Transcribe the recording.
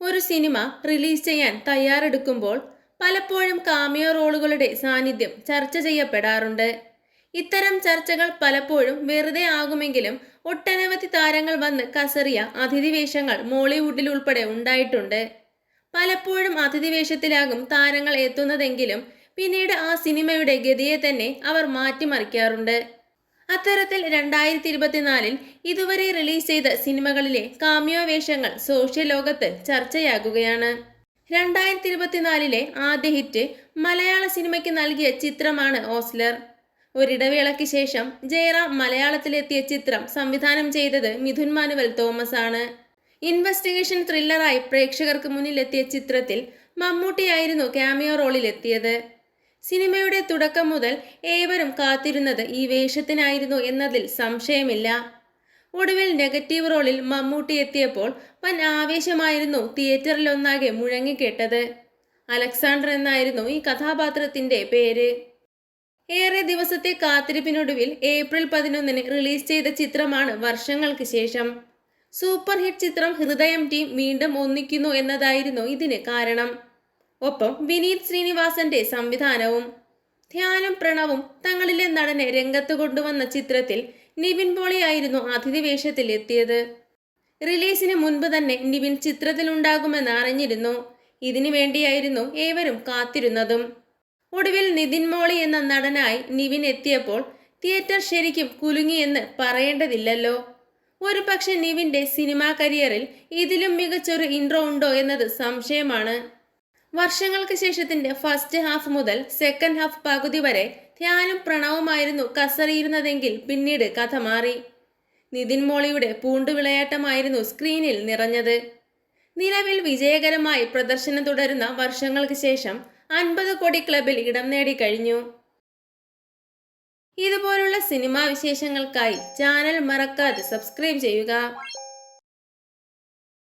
ഒരു cinema release ചെയ്യാൻ തയ്യാറെടുക്കുമ്പോൾ പലപ്പോഴും കാമിയോ റോളുകളുടെ സാന്നിധ്യം ചർച്ച ചെയ്യപ്പെടാറുണ്ട്. ഇത്തരം ചർച്ചകൾ പലപ്പോഴും വെറുതെ ആകുമെങ്കിലും ഒട്ടനവധി താരങ്ങൾ വന്ന് കസറിയ അതിഥിവേഷങ്ങൾ മോളിവുഡിൽ ഉൾപ്പെടെ ഉണ്ടായിട്ടുണ്ട്. പലപ്പോഴും അതിഥിവേഷത്തിലാകും താരങ്ങൾ എത്തുന്നതെങ്കിലും പിന്നീട് ആ സിനിമയുടെ ഗതിയെ തന്നെ അവർ മാറ്റിമറിക്കാറുണ്ട്. അത്തരത്തിൽ രണ്ടായിരത്തി ഇരുപത്തിനാലിൽ ഇതുവരെ റിലീസ് ചെയ്ത സിനിമകളിലെ കാമിയോ വേഷങ്ങൾ സോഷ്യൽ ലോകത്ത് ചർച്ചയാകുകയാണ്. രണ്ടായിരത്തി ഇരുപത്തിനാലിലെ ആദ്യ ഹിറ്റ് മലയാള സിനിമയ്ക്ക് നൽകിയ ചിത്രമാണ് ഓസ്ലർ. ഒരിടവേളയ്ക്ക് ശേഷം ജയറാം മലയാളത്തിലെത്തിയ ചിത്രം സംവിധാനം ചെയ്തത് മിഥുൻ മാനുവൽ തോമസ് ആണ് ഇൻവെസ്റ്റിഗേഷൻ ത്രില്ലറായി പ്രേക്ഷകർക്ക് മുന്നിലെത്തിയ ചിത്രത്തിൽ മമ്മൂട്ടിയായിരുന്നു ക്യാമിയോ റോളിലെത്തിയത്. സിനിമയുടെ തുടക്കം മുതൽ ഏവരും കാത്തിരുന്നത് ഈ വേഷത്തിനായിരുന്നു എന്നതിൽ സംശയമില്ല. ഒടുവിൽ നെഗറ്റീവ് റോളിൽ മമ്മൂട്ടി എത്തിയപ്പോൾ വൻ ആവേശമായിരുന്നു തിയേറ്ററിലൊന്നാകെ മുഴങ്ങിക്കേട്ടത് അലക്സാണ്ടർ എന്നായിരുന്നു ഈ കഥാപാത്രത്തിന്റെ പേര്. ഏറെ ദിവസത്തെ കാത്തിരിപ്പിനൊടുവിൽ ഏപ്രിൽ പതിനൊന്നിന് റിലീസ് ചെയ്ത ചിത്രമാണ് വർഷങ്ങൾക്ക് ശേഷം. സൂപ്പർ ഹിറ്റ് ചിത്രം ഹൃദയം ടീം വീണ്ടും ഒന്നിക്കുന്നു എന്നതായിരുന്നു ഇതിന് കാരണം. ഒപ്പം വിനീത് ശ്രീനിവാസന്റെ സംവിധാനവും ധ്യാനും പ്രണവും തങ്ങളിലെ നടനെ രംഗത്ത് കൊണ്ടുവന്ന ചിത്രത്തിൽ നിവിൻ പോളിയായിരുന്നു അതിഥി വേഷത്തിൽ എത്തിയത്. റിലീസിന് മുൻപ് തന്നെ നിവിൻ ചിത്രത്തിലുണ്ടാകുമെന്ന് അറിഞ്ഞിരുന്നു. ഇതിനു വേണ്ടിയായിരുന്നു ഏവരും കാത്തിരുന്നതും. ഒടുവിൽ നിതിൻ മോളി എന്ന നടനായി നിവിൻ എത്തിയപ്പോൾ തിയേറ്റർ ശരിക്കും കുലുങ്ങിയെന്ന് പറയേണ്ടതില്ലല്ലോ. ഒരു പക്ഷെ നിവിന്റെ സിനിമാ കരിയറിൽ ഇതിലും മികച്ചൊരു ഇൻട്രോ ഉണ്ടോ എന്നത് സംശയമാണ്. വർഷങ്ങൾക്ക് ശേഷത്തിന്റെ ഫസ്റ്റ് ഹാഫ് മുതൽ സെക്കൻഡ് ഹാഫ് പകുതി വരെ ധ്യാനും പ്രണവുമായിരുന്നു കസറിയിരുന്നതെങ്കിൽ പിന്നീട് കഥ മാറി. നിതിൻ മോളിയുടെ പൂണ്ടുവിളയാട്ടമായിരുന്നു സ്ക്രീനിൽ നിറഞ്ഞത്. നിലവിൽ വിജയകരമായി പ്രദർശനം തുടരുന്ന വർഷങ്ങൾക്ക് ശേഷം അൻപത് കോടി ക്ലബിൽ ഇടം നേടിക്കഴിഞ്ഞു ഇതുപോലുള്ള സിനിമാ വിശേഷങ്ങൾക്കായി ചാനൽ മറക്കാതെ സബ്സ്ക്രൈബ് ചെയ്യുക.